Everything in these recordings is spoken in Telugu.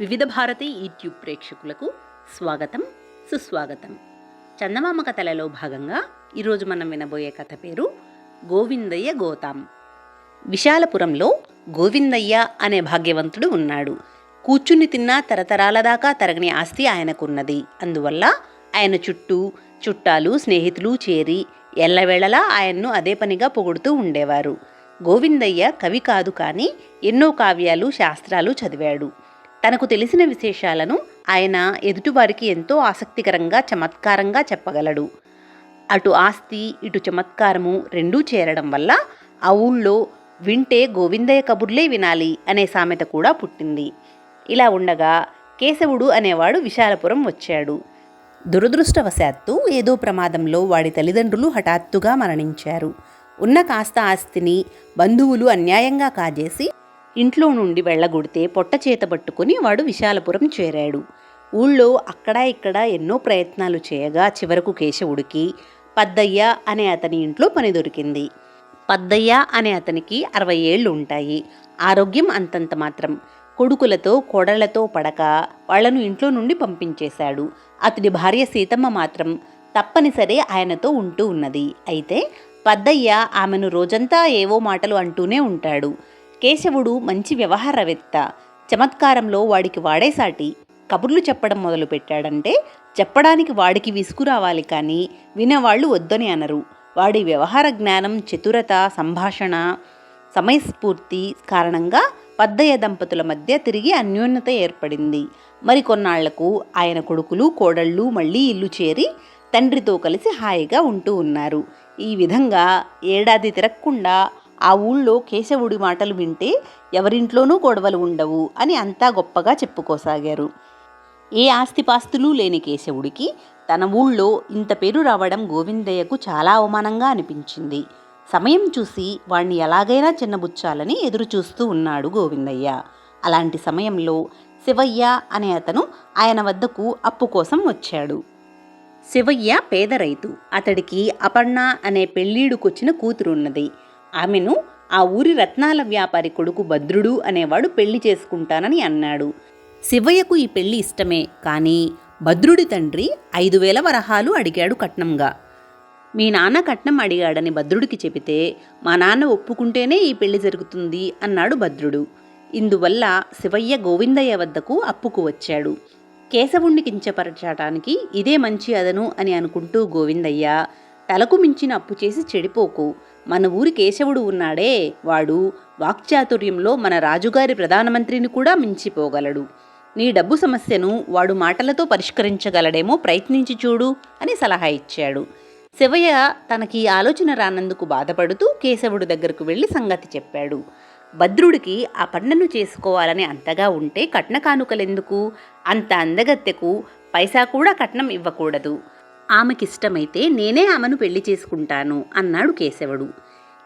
వివిధ భారతి యూట్యూబ్ ప్రేక్షకులకు స్వాగతం సుస్వాగతం. చందమామ కథలలో భాగంగా ఈరోజు మనం వినబోయే కథ పేరు గోవిందయ్య గోతాం. విశాలపురంలో గోవిందయ్య అనే భాగ్యవంతుడు ఉన్నాడు. కూర్చుని తిన్నా తరతరాల దాకా తరగని ఆస్తి ఆయనకున్నది. అందువల్ల ఆయన చుట్టూ చుట్టాలు స్నేహితులు చేరి ఎల్లవేళలా ఆయన్ను అదే పనిగా పొగుడుతూ ఉండేవారు. గోవిందయ్య కవి కాదు కానీ ఎన్నో కావ్యాలు శాస్త్రాలు చదివాడు. తనకు తెలిసిన విశేషాలను ఆయన ఎదుటివారికి ఎంతో ఆసక్తికరంగా చమత్కారంగా చెప్పగలడు. అటు ఆస్తి ఇటు చమత్కారము రెండూ చేరడం వల్ల ఆ ఊళ్ళో వింటే గోవిందయ్య కబుర్లే వినాలి అనే సామెత కూడా పుట్టింది. ఇలా ఉండగా కేశవుడు అనేవాడు విశాలపురం వచ్చాడు. దురదృష్టవశాత్తు ఏదో ప్రమాదంలో వాడి తల్లిదండ్రులు హఠాత్తుగా మరణించారు. ఉన్న కాస్త ఆస్తిని బంధువులు అన్యాయంగా కాజేసి ఇంట్లో నుండి వెళ్ళగొడితే పొట్ట చేత పట్టుకుని వాడు విశాలపురం చేరాడు. ఊళ్ళో అక్కడ ఇక్కడ ఎన్నో ప్రయత్నాలు చేయగా చివరకు కేశవుడికి పద్దయ్య అనే అతని ఇంట్లో పని దొరికింది. పద్దయ్య అనే అతనికి అరవై ఏళ్ళు ఉంటాయి ఆరోగ్యం అంతంత మాత్రం. కొడుకులతో కోడళ్ళతో పడక వాళ్ళను ఇంట్లో నుండి పంపించేశాడు. అతడి భార్య సీతమ్మ మాత్రం తప్పనిసరి ఆయనతో ఉంటూ ఉన్నది. అయితే పద్దయ్య ఆమెను రోజంతా ఏవో మాటలు అంటూనే ఉంటాడు. కేశవుడు మంచి వ్యవహారవేత్త. చమత్కారంలో వాడికి వాడేసాటి కబుర్లు చెప్పడం మొదలుపెట్టాడంటే చెప్పడానికి వాడికి విసుగు రావాలి కానీ వినేవాళ్ళు వద్దని అనరు. వాడి వ్యవహార జ్ఞానం చతురత సంభాషణ సమయస్ఫూర్తి కారణంగా పద్దయ్య దంపతుల మధ్య తిరిగి అన్యోన్యత ఏర్పడింది. మరికొన్నాళ్ళకు ఆయన కొడుకులు కోడళ్ళు మళ్ళీ ఇల్లు చేరి తండ్రితో కలిసి హాయిగా ఉంటూ ఉన్నారు. ఈ విధంగా ఏడాది తిరగకుండా ఆ ఊళ్ళో కేశవుడి మాటలు వింటే ఎవరింట్లోనూ గొడవలు ఉండవు అని అంతా గొప్పగా చెప్పుకోసాగారు. ఏ ఆస్తిపాస్తులు లేని కేశవుడికి తన ఊళ్ళో ఇంత పేరు రావడం గోవిందయ్యకు చాలా అవమానంగా అనిపించింది. సమయం చూసి వాణ్ణి ఎలాగైనా చిన్నబుచ్చాలని ఎదురుచూస్తూ ఉన్నాడు గోవిందయ్య. అలాంటి సమయంలో శివయ్య అనే అతను ఆయన వద్దకు అప్పు కోసం వచ్చాడు. శివయ్య పేద రైతు. అతడికి అపర్ణ అనే పెళ్ళీడుకొచ్చిన కూతురున్నది. ఆమెను ఆ ఊరి రత్నాల వ్యాపారి కొడుకు భద్రుడు అనేవాడు పెళ్ళి చేసుకుంటానని అన్నాడు. శివయ్యకు ఈ పెళ్ళి ఇష్టమే కానీ భద్రుడి తండ్రి ఐదు వేల వరహాలు అడిగాడు కట్నంగా. మీ నాన్న కట్నం అడిగాడని భద్రుడికి చెబితే మా నాన్న ఒప్పుకుంటేనే ఈ పెళ్ళి జరుగుతుంది అన్నాడు భద్రుడు. ఇందువల్ల శివయ్య గోవిందయ్య వద్దకు అప్పుకు వచ్చాడు. కేశవుణ్ణి కించపరచటానికి ఇదే మంచి అదను అని అనుకుంటూ గోవిందయ్య తలకు మించిన అప్పు చేసి చెడిపోకు. మన ఊరి కేశవుడు ఉన్నాడే. వాడు వాక్చాతుర్యంలో మన రాజుగారి ప్రధానమంత్రిని కూడా మించిపోగలడు. నీ డబ్బు సమస్యను వాడు మాటలతో పరిష్కరించగలడేమో ప్రయత్నించి చూడు అని సలహా ఇచ్చాడు. శివయ్య తనకి ఆలోచన రానందుకు బాధపడుతూ కేశవుడు దగ్గరకు వెళ్ళి సంగతి చెప్పాడు. భద్రుడికి ఆ పండను చేసుకోవాలని అంతగా ఉంటే కట్న కానుకలెందుకు? అంత అందగత్తెకు పైసా కూడా కట్నం ఇవ్వకూడదు. ఆమెకిష్టమైతే నేనే ఆమెను పెళ్ళి చేసుకుంటాను అన్నాడు కేశవుడు.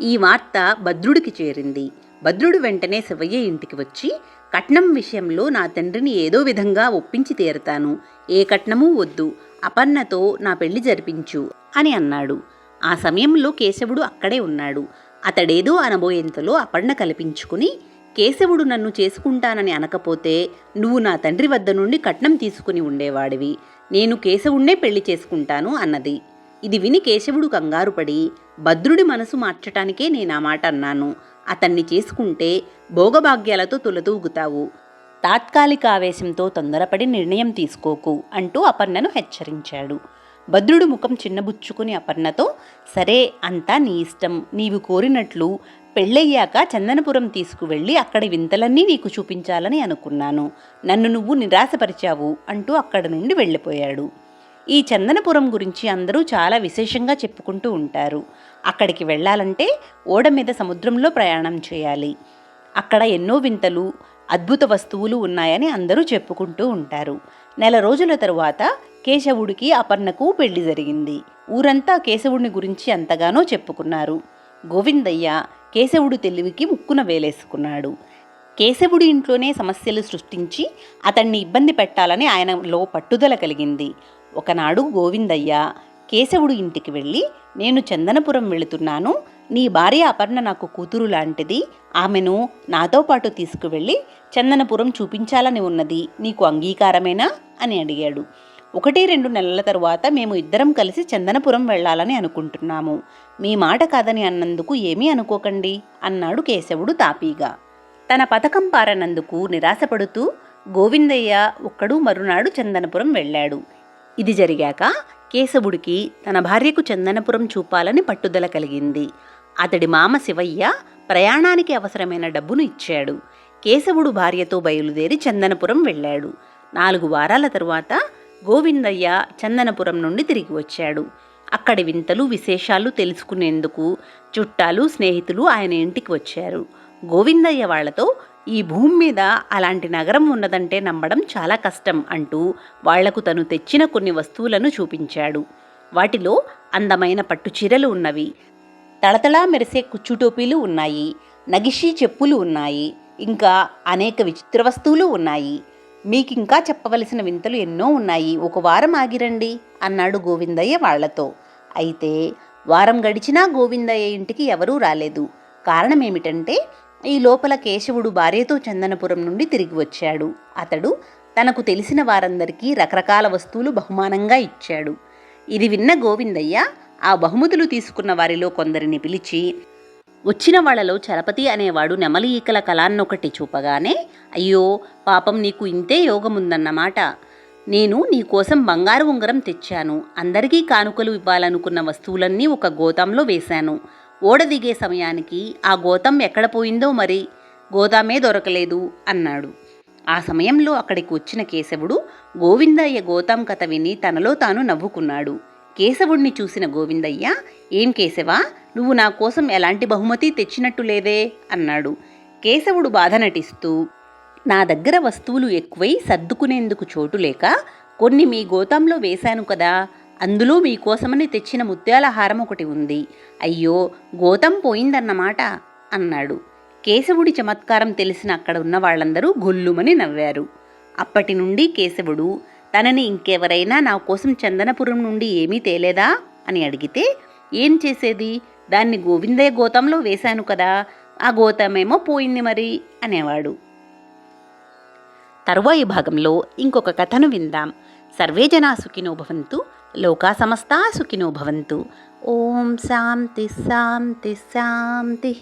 ఈ వార్త భద్రుడికి చేరింది. భద్రుడు వెంటనే శివయ్య ఇంటికి వచ్చి కట్నం విషయంలో నా తండ్రిని ఏదో విధంగా ఒప్పించి తీరతాను. ఏ కట్నమూ వద్దు. అపర్ణతో నా పెళ్ళి జరిపించు అని అన్నాడు. ఆ సమయంలో కేశవుడు అక్కడే ఉన్నాడు. అతడేదో అనబోయేంతలో అపర్ణ కల్పించుకుని కేశవుడు నన్ను చేసుకుంటానని అనకపోతే నువ్వు నా తండ్రి వద్ద నుండి కట్నం తీసుకుని ఉండేవాడివి. నేను కేశవుణ్ణే పెళ్ళి చేసుకుంటాను అన్నది. ఇది విని కేశవుడు కంగారుపడి భద్రుడి మనసు మార్చటానికే నేను ఆ మాట అన్నాను. అతన్ని చేసుకుంటే భోగభాగ్యాలతో తులతూగుతావు. తాత్కాలిక ఆవేశంతో తొందరపడి నిర్ణయం తీసుకోకు అంటూ అపర్ణను హెచ్చరించాడు. భద్రుడు ముఖం చిన్నబుచ్చుకుని అపర్ణతో సరే అంతా నీ ఇష్టం నీవు కోరినట్లు పెళ్ళయ్యాక చందనపురం తీసుకువెళ్ళి అక్కడి వింతలన్నీ నీకు చూపించాలని అనుకున్నాను. నన్ను నువ్వు నిరాశపరిచావు అంటూ అక్కడ నుండి వెళ్ళిపోయాడు. ఈ చందనపురం గురించి అందరూ చాలా విశేషంగా చెప్పుకుంటూ ఉంటారు. అక్కడికి వెళ్ళాలంటే ఓడ మీద సముద్రంలో ప్రయాణం చేయాలి. అక్కడ ఎన్నో వింతలు అద్భుత వస్తువులు ఉన్నాయని అందరూ చెప్పుకుంటూ ఉంటారు. నెల రోజుల తరువాత కేశవుడికి అపర్ణకు పెళ్ళి జరిగింది. ఊరంతా కేశవుడిని గురించి అంతగానో చెప్పుకున్నారు. గోవిందయ్య కేశవుడు తెలివికి ముక్కున వేలేసుకున్నాడు. కేశవుడి ఇంట్లోనే సమస్యలు సృష్టించి అతన్ని ఇబ్బంది పెట్టాలని ఆయనలో పట్టుదల కలిగింది. ఒకనాడు గోవిందయ్య కేశవుడు ఇంటికి వెళ్ళి నేను చందనపురం వెళుతున్నాను నీ భార్య అపర్ణ నాకు కూతురు లాంటిది ఆమెను నాతో పాటు తీసుకువెళ్ళి చందనపురం చూపించాలని ఉన్నది నీకు అంగీకారమేనా? అని అడిగాడు. ఒకటి రెండు నెలల తరువాత మేము ఇద్దరం కలిసి చందనపురం వెళ్ళాలని అనుకుంటున్నాము. మీ మాట కాదని అన్నందుకు ఏమీ అనుకోకండి అన్నాడు కేశవుడు తాపీగా. తన పథకం పారనందుకు నిరాశపడుతూ గోవిందయ్య ఒక్కడు మరునాడు చందనపురం వెళ్ళాడు. ఇది జరిగాక కేశవుడికి తన భార్యకు చందనపురం చూపాలని పట్టుదల కలిగింది. అతడి మామ శివయ్య ప్రయాణానికి అవసరమైన డబ్బును ఇచ్చాడు. కేశవుడు భార్యతో బయలుదేరి చందనపురం వెళ్ళాడు. నాలుగు వారాల తరువాత గోవిందయ్య చందనపురం నుండి తిరిగి వచ్చాడు. అక్కడి వింతలు విశేషాలు తెలుసుకునేందుకు చుట్టాలు స్నేహితులు ఆయన ఇంటికి వచ్చారు. గోవిందయ్య వాళ్ళతో ఈ భూమి మీద అలాంటి నగరం ఉన్నదంటే నమ్మడం చాలా కష్టం అంటూ వాళ్ళకు తను తెచ్చిన కొన్ని వస్తువులను చూపించాడు. వాటిలో అందమైన పట్టు చీరలు ఉన్నవి. తళతళా మెరిసే కుచ్చుటోపీలు ఉన్నాయి. నగిషి చెప్పులు ఉన్నాయి. ఇంకా అనేక విచిత్ర వస్తువులు ఉన్నాయి. మీకింకా చెప్పవలసిన వింతలు ఎన్నో ఉన్నాయి. ఒక వారం ఆగిరండి అన్నాడు గోవిందయ్య వాళ్ళతో. అయితే వారం గడిచినా గోవిందయ్య ఇంటికి ఎవరూ రాలేదు. కారణమేమిటంటే ఈ లోపల కేశవుడు భార్యతో చందనపురం నుండి తిరిగి వచ్చాడు. అతడు తనకు తెలిసిన వారందరికీ రకరకాల వస్తువులు బహుమానంగా ఇచ్చాడు. ఇది విన్న గోవిందయ్య ఆ బహుమతులు తీసుకున్న వారిలో కొందరిని పిలిచి వచ్చిన వాళ్ళలో చలపతి అనేవాడు నెమలి ఈకల కళాన్నొకటి చూపగానే అయ్యో పాపం నీకు ఇంతే యోగముందన్నమాట. నేను నీకోసం బంగారు ఉంగరం తెచ్చాను. అందరికీ కానుకలు ఇవ్వాలనుకున్న వస్తువులన్నీ ఒక గోతంలో వేశాను. ఓడ దిగే సమయానికి ఆ గోతం ఎక్కడ పోయిందో మరి? గోతామే దొరకలేదు అన్నాడు. ఆ సమయంలో అక్కడికి వచ్చిన కేశవుడు గోవిందయ్య గోతాం కథ విని తనలో తాను నవ్వుకున్నాడు. కేశవుణ్ణి చూసిన గోవిందయ్య ఏం కేశవా నువ్వు నా కోసం ఎలాంటి బహుమతి తెచ్చినట్టు లేదే అన్నాడు. కేశవుడు బాధ నటిస్తూ నా దగ్గర వస్తువులు ఎక్కువై సర్దుకునేందుకు చోటు లేక కొన్ని మీ గోతంలో వేశాను కదా అందులో మీకోసమని తెచ్చిన ముత్యాల హారం ఒకటి ఉంది. అయ్యో గోతం పోయిందన్నమాట అన్నాడు. కేశవుడి చమత్కారం తెలిసిన అక్కడ ఉన్న వాళ్ళందరూ గొల్లుమని నవ్వారు. అప్పటి నుండి కేశవుడు తనని ఇంకెవరైనా నా కోసం చందనపురం నుండి ఏమీ తేలేదా? అని అడిగితే ఏం చేసేది? దాన్ని గోవిందయ్య గోతంలో వేశాను కదా ఆ గోతమేమో పోయింది మరి అనేవాడు. తరువాయి భాగంలో ఇంకొక కథను విందాం. సర్వే జనా సుఖినో భవంతు లోకా సమస్తా సుఖినో భవంతు. ఓం శాంతి శాంతి శాంతి.